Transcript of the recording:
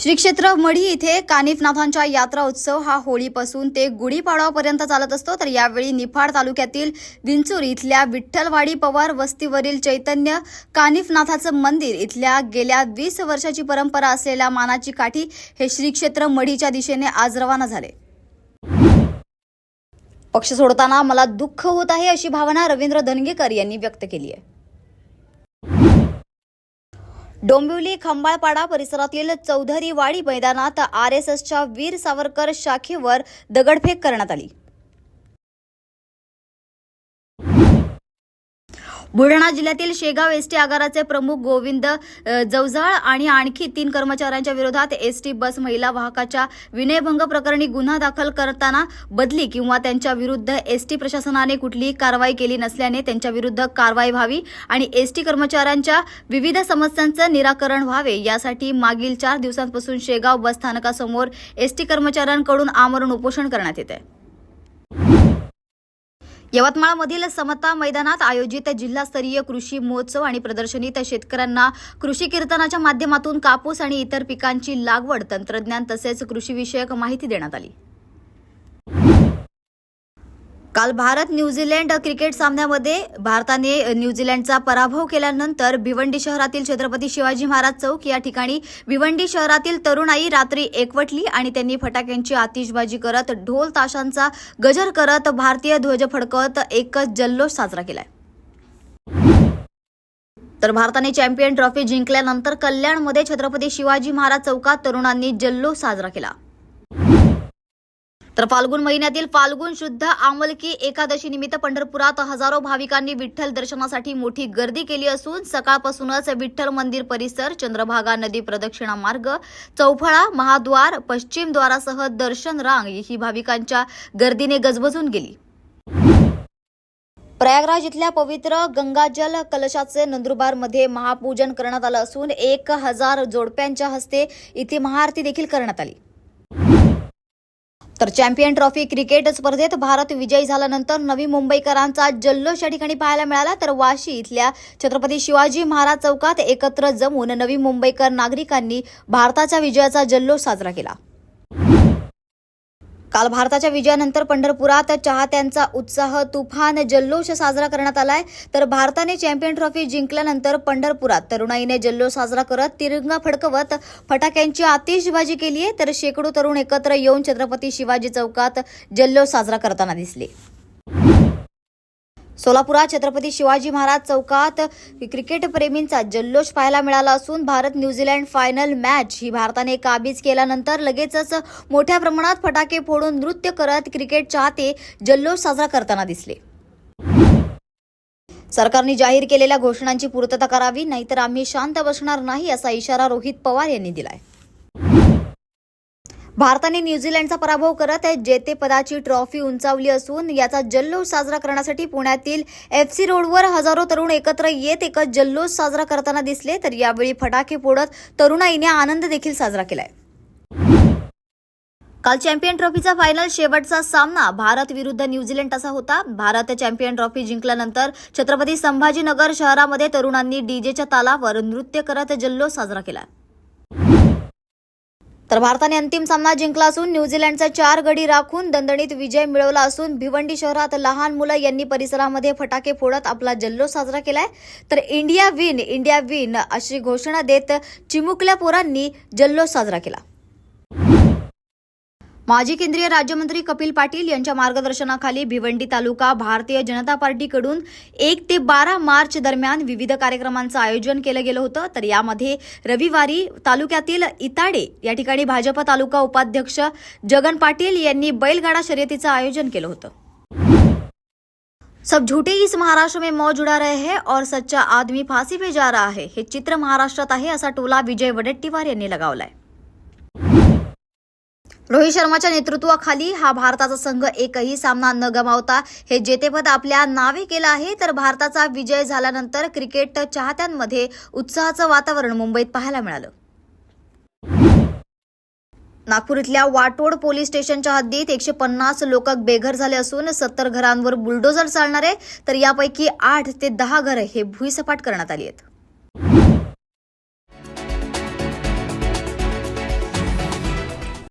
श्री क्षेत्र मढी इथे कानिफनाथांच्या यात्रा उत्सव हा होळीपासून ते गुढीपाडवापर्यंत चालत असतो. तर यावेळी निफाड तालुक्यातील विंचूर इथल्या विठ्ठलवाडी पवार वस्तीवरील चैतन्य कानिफनाथाचं मंदिर इथल्या गेल्या वीस वर्षाची परंपरा असलेल्या मानाची काठी हे श्री क्षेत्र मढीच्या दिशेने आज रवाना झाले. पक्ष सोडताना मला दुःख होत आहे अशी भावना रवींद्र धनगेकर यांनी व्यक्त केली आहे. डोंबिवली खंबाळपाडा परिसरातील चौधरीवाडी मैदानात आर एस एसच्या वीर सावरकर शाखेवर दगडफेक करण्यात आली. बुलढाणा जिल्ह्यातील शेगाव एसटी आगाराचे प्रमुख गोविंद जवजाळ आणि आणखी तीन कर्मचाऱ्यांच्या विरोधात एसटी बस महिला वाहकाच्या विनयभंग प्रकरणी गुन्हा दाखल करताना बदली किंवा त्यांच्या विरुद्ध एसटी प्रशासनाने कुठलीही कारवाई केली नसल्याने त्यांच्या विरुद्ध कारवाई व्हावी आणि एसटी कर्मचाऱ्यांच्या विविध समस्यांचं निराकरण व्हावे यासाठी मागील चार दिवसांपासून शेगाव बस स्थानकासमोर एसटी कर्मचाऱ्यांकडून आमरण उपोषण करण्यात येत आहे. यवतमाळमधील समता मैदानात आयोजित जिल्हास्तरीय कृषी महोत्सव आणि प्रदर्शनीत शेतकऱ्यांना कृषी कीर्तनाच्या माध्यमातून कापूस आणि इतर पिकांची लागवड तंत्रज्ञान तसेच कृषीविषयक माहिती देण्यात आली. काल भारत न्यूझीलंड क्रिकेट सामन्यामध्ये भारताने न्यूझीलंडचा पराभव केल्यानंतर भिवंडी शहरातील छत्रपती शिवाजी महाराज चौक या ठिकाणी भिवंडी शहरातील तरुणाई रात्री एकवटली आणि त्यांनी फटाक्यांची आतिषबाजी करत ढोल ताशांचा गजर करत भारतीय ध्वज फडकवत एकच जल्लोष साजरा केलाय. तर भारताने चॅम्पियन ट्रॉफी जिंकल्यानंतर कल्याणमध्ये छत्रपती शिवाजी महाराज चौकात तरुणांनी जल्लोष साजरा केला. तर फाल्गुन महिन्यातील फाल्गुन शुद्ध आमलकी एकादशी निमित्त पंढरपुरात हजारो भाविकांनी विठ्ठल दर्शनासाठी मोठी गर्दी केली असून सकाळपासूनच विठ्ठल मंदिर परिसर चंद्रभागा नदी प्रदक्षिणा मार्ग चौफळा महाद्वार पश्चिम द्वारासह दर्शन रांग ही भाविकांच्या गर्दीने गजबजून गेली. प्रयागराज इथल्या पवित्र गंगाजल कलशाचे नंदुरबारमध्ये महापूजन करण्यात आलं असून एक हजार जोडप्यांच्या हस्ते इथे महाआरती देखील करण्यात आली. तर चॅम्पियन ट्रॉफी क्रिकेट स्पर्धेत भारत विजयी झाल्यानंतर नवी मुंबईकरांचा जल्लोष या ठिकाणी पाहायला मिळाला. तर वाशी इथल्या छत्रपती शिवाजी महाराज चौकात एकत्र जमून नवी मुंबईकर नागरिकांनी भारताच्या विजयाचा जल्लोष साजरा केला. काल भारताच्या विजयानंतर पंढरपुरात चाहत्यांचा उत्साह तुफान जल्लोष साजरा करण्यात आलाय. तर भारताने चॅम्पियन ट्रॉफी जिंकल्यानंतर पंढरपुरात तरुणाईने जल्लोष साजरा करत तिरंगा फडकवत फटाक्यांची आतिषबाजी केली आहे तर शेकडो तरुण एकत्र येऊन छत्रपती शिवाजी चौकात जल्लोष साजरा करताना दिसले. सोलापुरात छत्रपती शिवाजी महाराज चौकात क्रिकेट प्रेमींचा जल्लोष पाहायला मिळाला असून Bharat New Zealand final match ही भारताने काबीज केल्यानंतर लगेचच मोठ्या प्रमाणात फटाके फोडून नृत्य करत क्रिकेट चाहते जल्लोष साजरा करताना दिसले. सरकारने जाहीर केलेल्या घोषणांची पूर्तता करावी नाहीतर आम्ही शांत बसणार नाही असा इशारा रोहित पवार यांनी दिलाय. भारताने न्यूझीलंडचा पराभव करत जेतेपदाची ट्रॉफी उंचावली असून याचा जल्लोष साजरा करण्यासाठी पुण्यातील एफ सी रोडवर हजारो तरुण एकत्र येत एकच जल्लोष साजरा करताना दिसले. तर यावेळी फटाके फोडत तरुणाईने आनंद देखील साजरा केलाय. काल चॅम्पियन ट्रॉफीचा फायनल शेवटचा सामना भारत विरुद्ध न्यूझीलंड असा होता. भारत चॅम्पियन ट्रॉफी जिंकल्यानंतर छत्रपती संभाजीनगर शहरामध्ये तरुणांनी डीजेच्या तालावर नृत्य करत जल्लोष साजरा केला. तर भारताने अंतिम सामना जिंकला असून न्यूझीलंडचा चार गडी राखून दणदणीत विजय मिळवला असून भिवंडी शहरात लहान मुलं यांनी परिसरामध्ये फटाके फोडत आपला जल्लोष साजरा केलाय. तर इंडिया विन इंडिया विन अशी घोषणा देत चिमुकल्या पोरांनी जल्लोष साजरा केला. माजी केंद्रीय राज्यमंत्री कपिल पाटील यांच्या मार्गदर्शनाखाली भिवंडी तालुका भारतीय जनता पार्टीकडून एक ते बारा मार्च दरम्यान विविध कार्यक्रमांचं आयोजन केलं गेलं होतं. तर यामध्ये रविवारी तालुक्यातील इताडे या ठिकाणी भाजप तालुका उपाध्यक्ष जगन पाटील यांनी बैलगाडा शर्यतीचं आयोजन केलं होतं. सब झूठे इस महाराष्ट्र में मौज उड़ा रहे हैं और सच्चा आदमी फांसी पे जा रहा है. हे चित्र महाराष्ट्रात आहे असा टोला विजय वडेट्टीवार यांनी लगावलाय. रोहित शर्माच्या नेतृत्वाखाली हा भारताचा संघ एकही सामना न गमावता हे जेतेपद आपल्या नावे केलं आहे. तर भारताचा विजय झाल्यानंतर क्रिकेट चाहत्यांमध्ये उत्साहाचं वातावरण मुंबईत पाहायला मिळालं. नागपूर इथल्या वाटोड पोलीस स्टेशनच्या हद्दीत एकशे पन्नास लोक बेघर झाले असून सत्तर घरांवर बुलडोजर चालणार आहे तर यापैकी आठ ते दहा घरं हे भुईसपाट करण्यात आली आहेत.